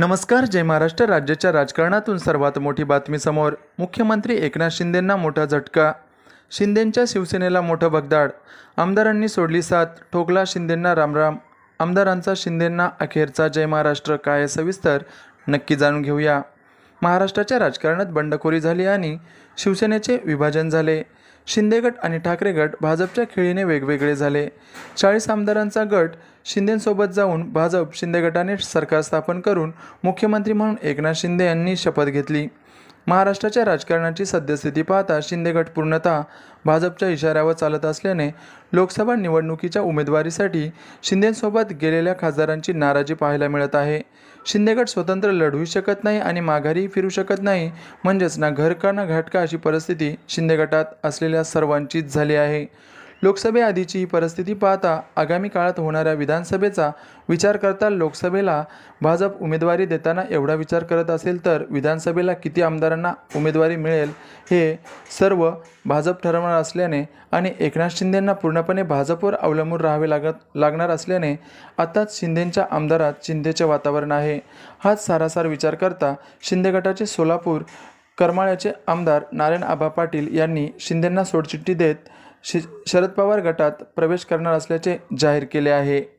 नमस्कार जय महाराष्ट्र. राज्याच्या राजकारणातून सर्वात मोठी बातमी समोर. मुख्यमंत्री एकनाथ शिंदेंना मोठा झटका. शिंदेंच्या शिवसेनेला मोठं भगदाड. आमदारांनी सोडली साथ. ठोकला शिंदेंना रामराम. आमदारांचा शिंदेंना अखेरचा जय महाराष्ट्र. काय सविस्तर नक्की जाणून घेऊया. महाराष्ट्राच्या राजकारणात बंडखोरी झाली आणि शिवसेनेचे विभाजन झाले. शिंदे गट आणि ठाकरे गट भाजपच्या खेळीने वेगवेगळे झाले. चाळीस आमदारांचा गट शिंदेंसोबत जाऊन भाजप शिंदे गटाने सरकार स्थापन करून मुख्यमंत्री म्हणून एकनाथ शिंदे यांनी शपथ घेतली. महाराष्ट्राच्या राजकारणाची सद्यस्थिती पाहता शिंदे गट पूर्णतः भाजपच्या इशाऱ्यावर चालत असल्याने लोकसभा निवडणुकीच्या उमेदवारीसाठी शिंदेसोबत गेलेल्या खासदारांची नाराजी पाहायला मिळत आहे. शिंदे गट स्वतंत्र लढूही शकत नाही आणि माघारीही फिरू शकत नाही म्हणजेच ना घरका ना घाटका अशी परिस्थिती शिंदे गटात असलेल्या सर्वांचीच झाली आहे. लोकसभेआधीची परिस्थिती पाहता आगामी काळात होणाऱ्या विधानसभेचा विचार करता लोकसभेला भाजप उमेदवारी देताना एवढा विचार करत असेल तर विधानसभेला किती आमदारांना उमेदवारी मिळेल हे सर्व भाजप ठरवणार असल्याने आणि एकनाथ शिंदेंना पूर्णपणे भाजपवर अवलंबून राहावे लागत लागणार असल्याने आताच शिंदेंच्या आमदारात चिंतेचे वातावरण आहे. हाच सारासार विचार करता शिंदे गटाचे सोलापूर करमाळ्याचे आमदार नारायण आबा पाटील यांनी शिंदेंना सोडचिठ्ठी देत शि शरद पवार गटात प्रवेश करणार असल्याचे जाहीर केले आहे.